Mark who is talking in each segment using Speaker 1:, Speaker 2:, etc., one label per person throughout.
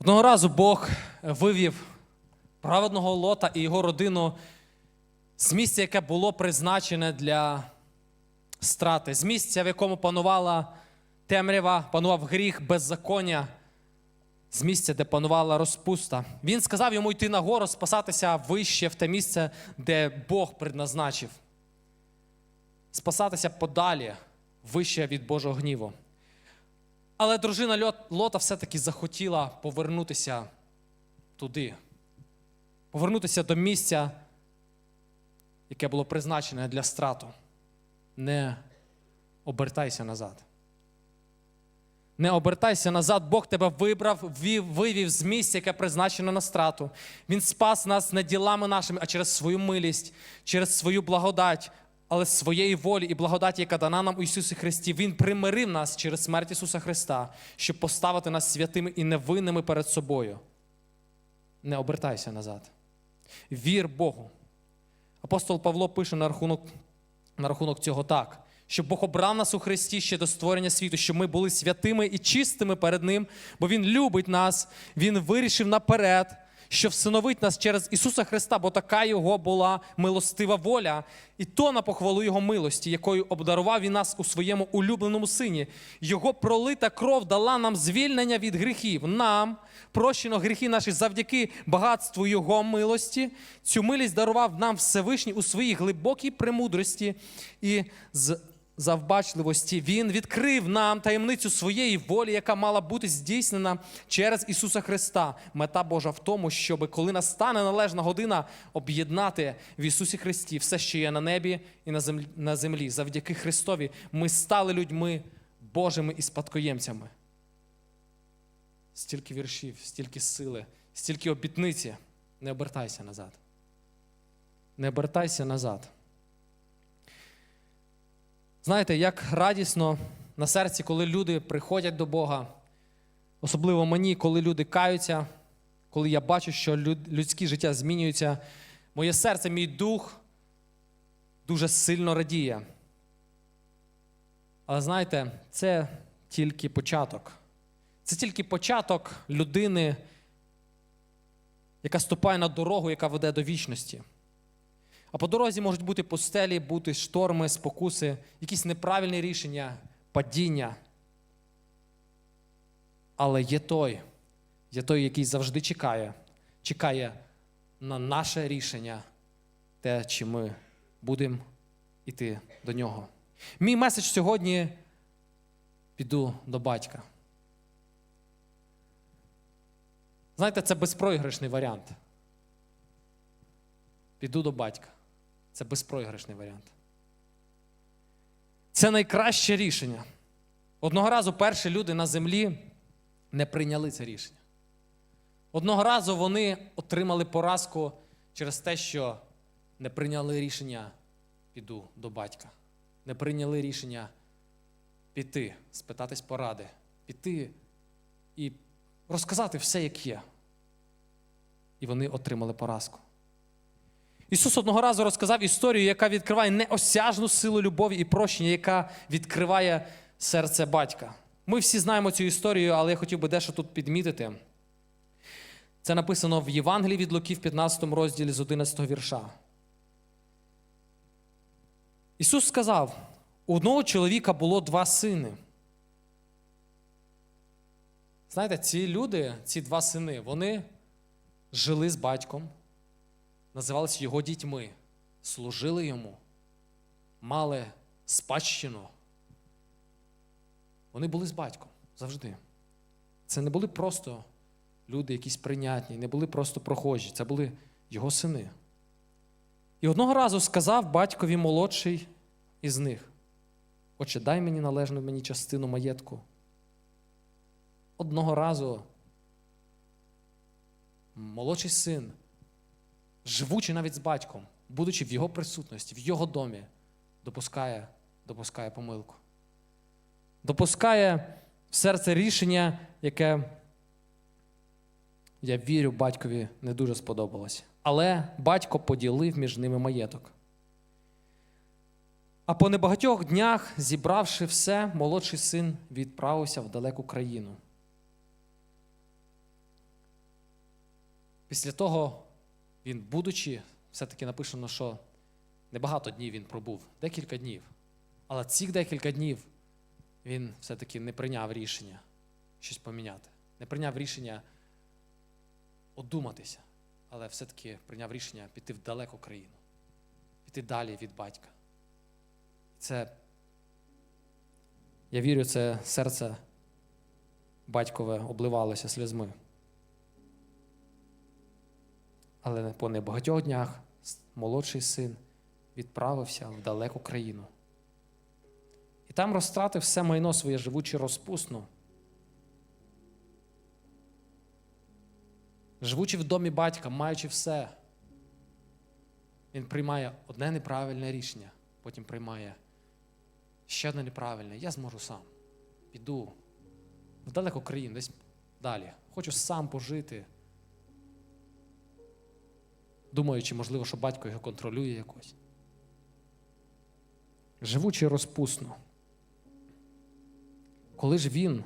Speaker 1: Одного разу Бог вивів праведного Лота і його родину з місця, яке було призначене для страти, з місця, в якому панувала темрява, панував гріх, беззаконня, з місця, де панувала розпуста. Він сказав йому йти на гору, спасатися вище в те місце, де Бог предназначив. Спасатися подалі, вище від Божого гніву. Але дружина Лота все-таки захотіла повернутися туди, повернутися до місця, яке було призначене для страту. Не обертайся назад. Не обертайся назад, Бог тебе вибрав, вів- вивів з місця, яке призначено на страту. Він спас нас не ділами нашими, а через свою милість, через свою благодать, але своєї волі і благодаті, яка дана нам у Ісусі Христі. Він примирив нас через смерть Ісуса Христа, щоб поставити нас святими і невинними перед собою. Не обертайся назад. Вір Богу. Апостол Павло пише на рахунок, на рахунок цього так, що Бог обрав нас у Христі ще до створення світу, щоб ми були святими і чистими перед Ним, бо Він любить нас, Він вирішив наперед, що всиновить нас через Ісуса Христа, бо така Його була милостива воля, і то на похвалу Його милості, якою обдарував Він нас у своєму улюбленому сині. Його пролита кров дала нам звільнення від гріхів. Нам прощено гріхи наші завдяки багатству Його милості. Цю милість дарував нам Всевишній у своїй глибокій премудрості і з завбачливості. Він відкрив нам таємницю своєї волі, яка мала бути здійснена через Ісуса Христа. Мета Божа в тому, щоб коли настане належна година об'єднати в Ісусі Христі все, що є на небі і на землі. Завдяки Христові ми стали людьми Божими і спадкоємцями. Стільки віршів, стільки сили, стільки обітниці. Не обертайся назад. Не обертайся назад. Знаєте, як радісно на серці, коли люди приходять до Бога, особливо мені, коли люди каються, коли я бачу, що люд- людське життя змінюється, моє серце, мій дух дуже сильно радіє. Але знаєте, це тільки початок. Це тільки початок людини, яка ступає на дорогу, яка веде до вічності. А по дорозі можуть бути пустелі, бути шторми, спокуси, якісь неправильні рішення, падіння. Але є той, є той, який завжди чекає, чекає на наше рішення, те, чи ми будемо йти до нього. Мій меседж сьогодні піду до батька. Знаєте, це безпроіграшний варіант. Піду до батька. Це безпроіграшний варіант. Це найкраще рішення. Одного разу перші люди на землі не прийняли це рішення. Одного разу вони отримали поразку через те, що не прийняли рішення піду до батька. Не прийняли рішення піти, спитатись поради, піти і розказати все, як є. І вони отримали поразку. Ісус одного разу розказав історію, яка відкриває неосяжну силу любові і прощення, яка відкриває серце батька. Ми всі знаємо цю історію, але я хотів би дещо тут підмітити. Це написано в Євангелії від Луки в 15 розділі з 11 вірша. Ісус сказав: у одного чоловіка було два сини. Знаєте, ці люди, ці два сини, вони жили з батьком, називалися його дітьми, служили йому, мали спадщину. Вони були з батьком завжди. Це не були просто люди, якісь прийнятні, не були просто прохожі, це були його сини. І одного разу сказав батькові молодший із них: Отче, дай мені належну мені частину маєтку. Одного разу молодший син, живучи навіть з батьком, будучи в його присутності, в його домі, допускає, допускає помилку. Допускає в серце рішення, яке, я вірю, батькові не дуже сподобалось. Але батько поділив між ними маєток. А по небагатьох днях, зібравши все, молодший син відправився в далеку країну. Після того він, будучи, все-таки написано, що небагато днів він пробув, декілька днів. Але цих декілька днів він все-таки не прийняв рішення щось поміняти. Не прийняв рішення одуматися, але все-таки прийняв рішення піти в далеку країну, піти далі від батька. Це, я вірю, це серце батькове обливалося сльозми. Але по небагатьох днях молодший син відправився в далеку країну. І там розтратив все майно своє живучи розпусно. Живучи в домі батька, маючи все, він приймає одне неправильне рішення, потім приймає ще одне неправильне. Я зможу сам. Піду в далеку країну, десь далі. Хочу сам пожити. Думаючи, можливо, що батько його контролює якось. Живучи розпусно. Коли ж він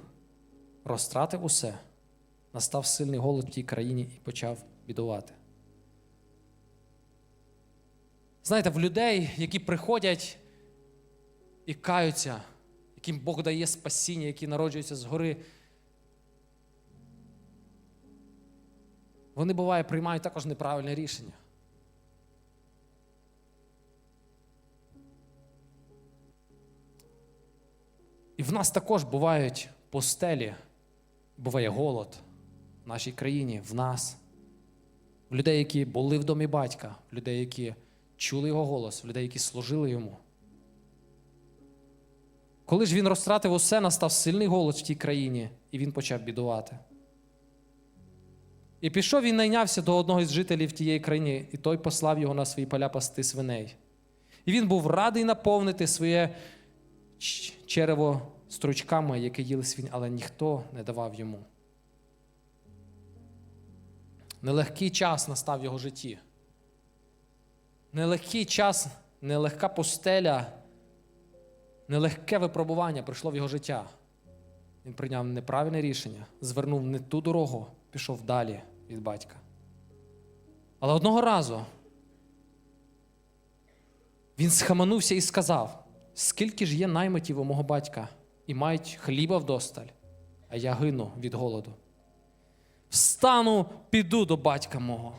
Speaker 1: розтратив усе, настав сильний голод в тій країні і почав бідувати. Знаєте, в людей, які приходять і каються, яким Бог дає спасіння, які народжуються згори, вони буває приймають також неправильне рішення. І в нас також бувають постелі, буває голод в нашій країні, в нас, в людей, які були в домі батька, в людей, які чули його голос, в людей, які служили йому. Коли ж він розтратив усе, настав сильний голод в тій країні, і він почав бідувати. І пішов він найнявся до одного із жителів тієї країни, і той послав його на свої поля пасти свиней. І він був радий наповнити своє черево стручками, яке їли свинь, але ніхто не давав йому. Нелегкий час настав в його житті. Нелегкий час, нелегка пустеля, нелегке випробування прийшло в його життя. Він прийняв неправильне рішення, звернув не ту дорогу, пішов далі від батька. Але одного разу він схаменувся і сказав: скільки ж є наймитів у мого батька, і мають хліба вдосталь, а я гину від голоду. Встану, піду до батька мого.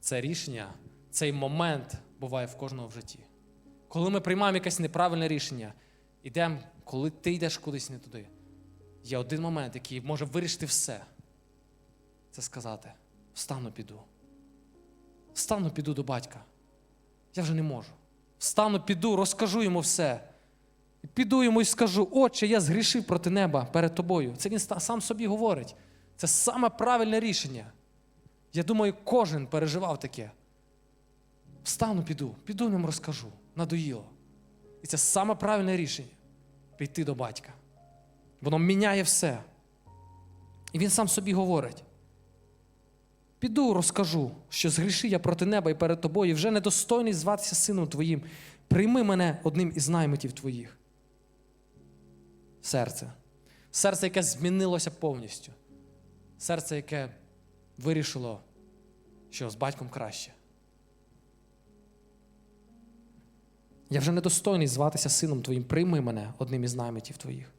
Speaker 1: Це рішення, цей момент буває в кожного в житті. Коли ми приймаємо якесь неправильне рішення, ідемо, коли ти йдеш кудись не туди, є один момент, який може вирішити все. Це сказати: встану, піду. Встану, піду до батька. Я вже не можу. Встану, піду, розкажу йому все. Піду йому і скажу, отче, я згрішив проти неба перед тобою. Це він сам собі говорить. Це саме правильне рішення. Я думаю, кожен переживав таке. Встану, піду, піду йому розкажу. Надоїло. І це саме правильне рішення піти до батька. Воно міняє все. І він сам собі говорить: піду, розкажу, що згрішив я проти неба і перед тобою, вже недостойний зватися сином твоїм. Прийми мене одним із наймитів твоїх. Серце. Серце, яке змінилося повністю. Серце, яке вирішило, що з батьком краще. Я вже недостойний зватися сином твоїм, прийми мене одним із наймитів твоїх.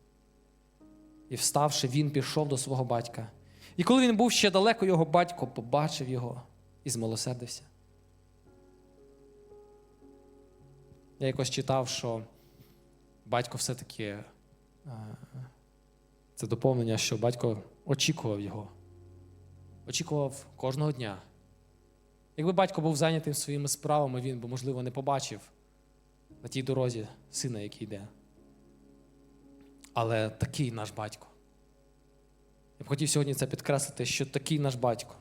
Speaker 1: І вставши, він пішов до свого батька. І коли він був ще далеко, його батько побачив його і змилосердився. Я якось читав, що батько все-таки е, це доповнення, що батько очікував його. Очікував кожного дня. Якби батько був зайнятий своїми справами, він би, можливо, не побачив на тій дорозі сина, який йде. Але такий наш батько. Я б хотів сьогодні це підкреслити, що такий наш батько.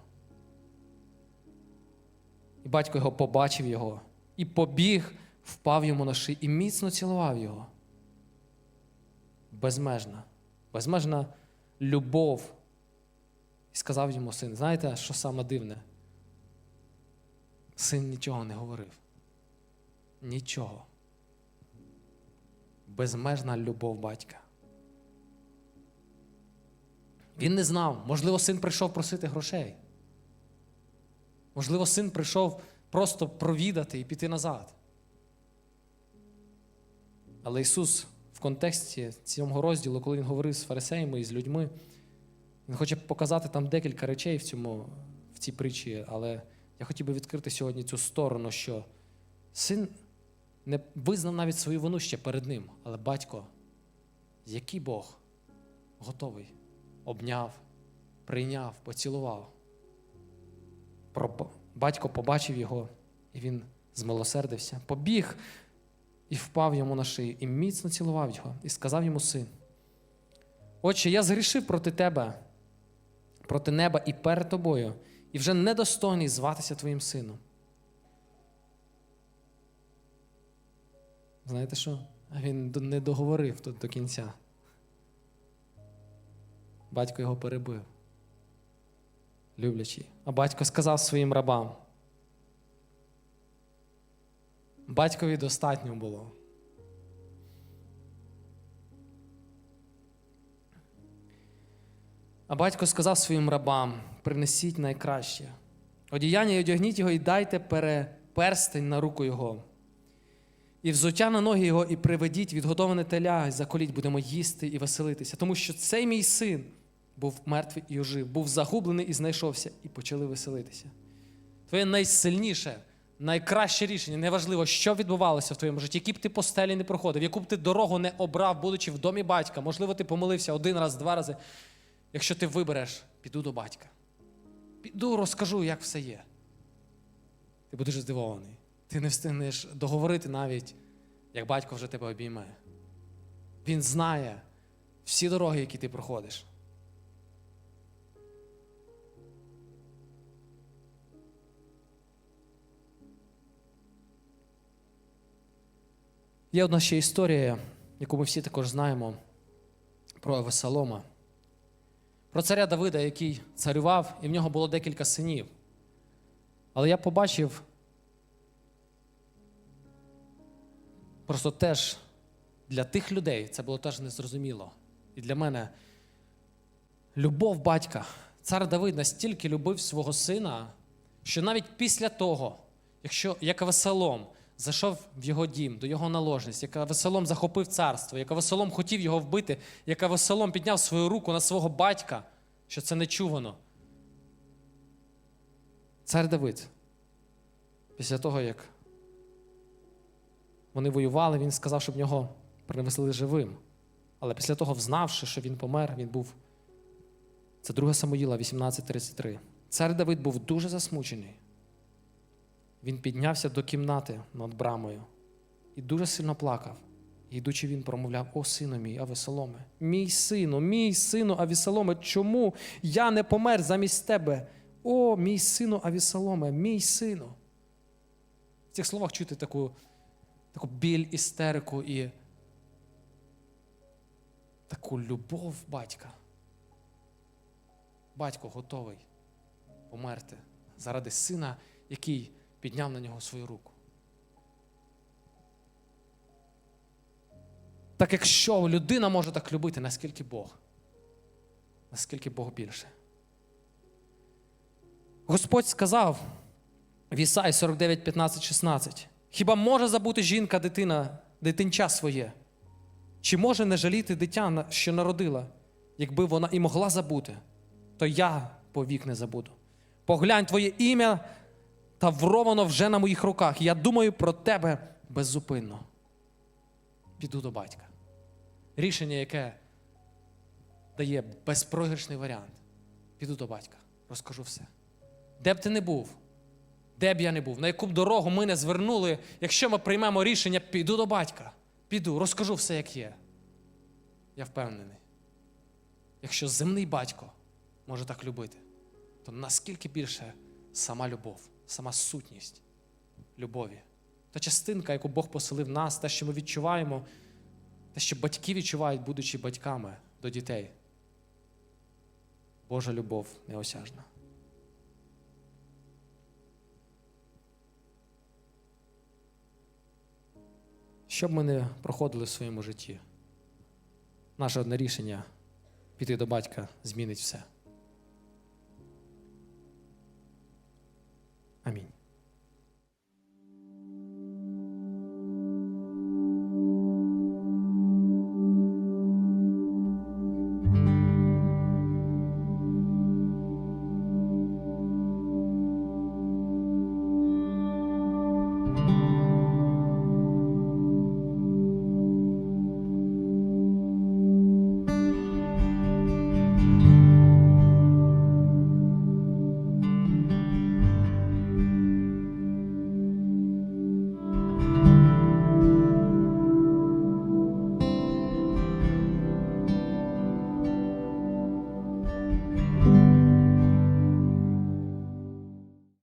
Speaker 1: І батько його побачив його, і побіг, впав йому на шию і міцно цілував його. Безмежна, безмежна любов. І сказав йому син, знаєте, що саме дивне? Син нічого не говорив. Нічого. Безмежна любов батька. Він не знав. Можливо, син прийшов просити грошей. Можливо, син прийшов просто провідати і піти назад. Але Ісус в контексті цього розділу, коли Він говорив з фарисеями і з людьми, Він хоче показати там декілька речей в, цьому, в цій притчі, але я хотів би відкрити сьогодні цю сторону, що син не визнав навіть свою вину ще перед ним, але батько, який Бог готовий, обняв, прийняв, поцілував. Батько побачив його, і він змилосердився, побіг і впав йому на шию, і міцно цілував його, і сказав йому син: Отче, я згрішив проти тебе, проти неба і перед тобою, і вже недостойний зватися твоїм сином. Знаєте що? Він не договорив тут до кінця. Батько його перебив. Люблячий. А батько сказав своїм рабам. Батькові достатньо було. А батько сказав своїм рабам: принесіть найкраще. Одіяння й одягніть його і дайте перстень на руку його. І взуття на ноги його, і приведіть відгодоване теля, і заколіть, будемо їсти і веселитися. Тому що цей мій син був мертвий і ожив, був загублений і знайшовся, і почали веселитися. Твоє найсильніше, найкраще рішення, неважливо, що відбувалося в твоєму житті, які б ти постелі не проходив, яку б ти дорогу не обрав, будучи в домі батька. Можливо, ти помилився один раз, два рази. Якщо ти вибереш, піду до батька. Піду, розкажу, як все є. Ти будеш здивований. Ти не встигнеш договорити навіть, як батько вже тебе обіймає. Він знає всі дороги, які ти проходиш. Є одна ще історія, яку ми всі також знаємо, про Авесолома. Про царя Давида, який царював, і в нього було декілька синів. Але я побачив просто теж для тих людей це було теж незрозуміло. І для мене любов батька. Цар Давид настільки любив свого сина, що навіть після того, якщо як Авесолом зайшов в його дім, до його наложниць, як Авесолом захопив царство, як Авесолом хотів його вбити, як Авесолом підняв свою руку на свого батька, що це нечувано. Цар Давид, після того, як вони воювали, він сказав, щоб нього принесли живим. Але після того, взнавши, що він помер, він був. Це 2 Самуїла 18.33. Цар Давид був дуже засмучений. Він піднявся до кімнати над брамою і дуже сильно плакав. Йдучи, він промовляв: О, сину мій, Авесоломе, мій сину, мій сину Авісоломе, чому я не помер замість тебе? О, мій сину Авісоломе, мій сину. В цих словах чути таку, таку біль, істерику і таку любов батька. Батько готовий померти заради сина, який підняв на нього свою руку. Так якщо людина може так любити, наскільки Бог? Наскільки Бог більше? Господь сказав в Ісаї 49, 15, 16. Хіба може забути жінка дитина, дитинча своє? Чи може не жаліти дитя, що народила, якби вона і могла забути, то я повік не забуду. Поглянь твоє ім'я та вровано вже на моїх руках. Я думаю про тебе беззупинно. Піду до батька. Рішення, яке дає безпрограшний варіант. Піду до батька, розкажу все. Де б ти не був, де б я не був, на яку б дорогу ми не звернули, якщо ми приймемо рішення, піду до батька, піду, розкажу все, як є. Я впевнений. Якщо земний батько може так любити, то наскільки більше сама любов, сама сутність любові, та частинка, яку Бог поселив нас, те, що ми відчуваємо, те, що батьки відчувають, будучи батьками до дітей. Божа любов неосяжна. Що б ми не проходили в своєму житті, наше одне рішення піти до батька змінить все. Амінь.